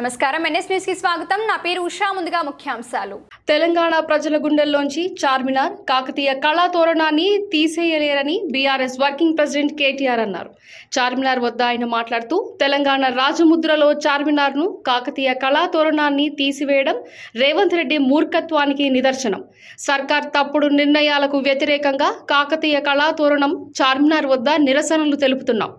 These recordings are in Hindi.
నమస్కారం. ఎన్ఎస్ న్యూస్కి స్వాగతం. నా పేరు ఉషా. ముందుగా ముఖ్యాంశాలు. తెలంగాణ ప్రజల గుండెల్లోంచి చార్మినార్ కాకతీయ కళా తోరణాన్ని తీసేయలేరని బీఆర్ఎస్ వర్కింగ్ ప్రెసిడెంట్ కేటీఆర్ అన్నారు. చార్మినార్ వద్ద ఆయన మాట్లాడుతూ తెలంగాణ రాజముద్రలో చార్మినార్ను కాకతీయ కళా తోరణాన్ని తీసివేయడం రేవంత్ రెడ్డి మూర్ఖత్వానికి నిదర్శనం. సర్కార్ తప్పుడు నిర్ణయాలకు వ్యతిరేకంగా కాకతీయ కళా తోరణం చార్మినార్ వద్ద నిరసనలు తెలుపుతున్నాం.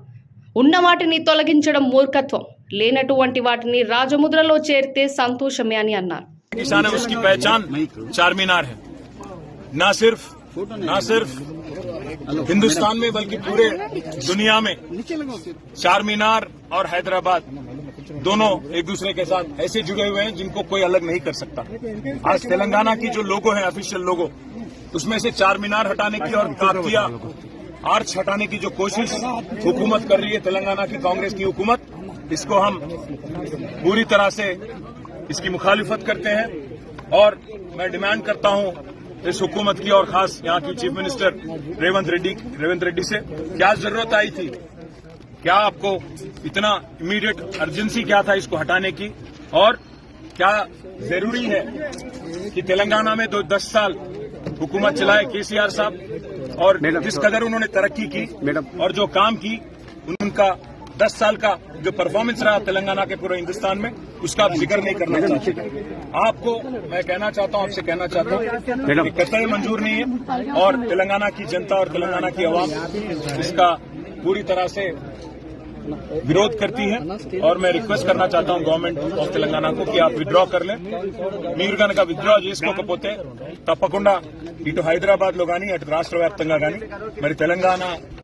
ఉన్న వాటిని తొలగించడం మూర్ఖత్వం. లేనటువంటి వాటిని రాజముద్రలో చేరితే సంతోషమే అని అన్నారు किसान है उसकी पहचान चार मीनार है न सिर्फ न सिर्फ हिंदुस्तान में बल्कि पूरे दुनिया में चार मीनार और हैदराबाद दोनों एक दूसरे के साथ ऐसे जुड़े हुए हैं जिनको कोई अलग नहीं कर सकता आज तेलंगाना की जो लोगो है ऑफिशियल लोगो उसमें से चार मीनार हटाने की और कातिया आर्च हटाने की जो कोशिश हुकूमत कर रही है तेलंगाना की कांग्रेस की हुकूमत इसको हम पूरी तरह से इसकी मुखालिफत करते हैं और मैं डिमांड करता हूँ इस हुकूमत की और खास यहाँ की चीफ मिनिस्टर रेवंत रेड्डी रेवंत रेड्डी से। क्या ज़रूरत आई थी? क्या आपको इतना इमीडिएट अर्जेंसी क्या था इसको हटाने की? और क्या ज़रूरी है कि तेलंगाना में दो दस साल हुकूमत चलाए केसीआर साहब? और जिस कदर उन्होंने तरक्की की? और जो काम की उनका दस साल का जो परफॉर्मेंस रहा तेलंगाना के पूरे हिंदुस्तान में उसका आप जिक्र नहीं करना चाहते आपको मैं कहना चाहता हूं आपसे कहना चाहता हूं कि कतई मंजूर नहीं है और तेलंगाना की जनता और तेलंगाना की आवाम इसका पूरी तरह से विरोध करती है और मैं रिक्वेस्ट करना चाहता हूं गवर्नमेंट ఆఫ్ తెలంగాణ को कि आप विड्रॉ कर लें మీరు కనుక విత్డ్రా చేసుకోకపోతే తప్పకుండా ఇటు హైదరాబాద్ లో గానీ అటు రాష్ట్ర వ్యాప్తంగా గానీ మరి తెలంగాణ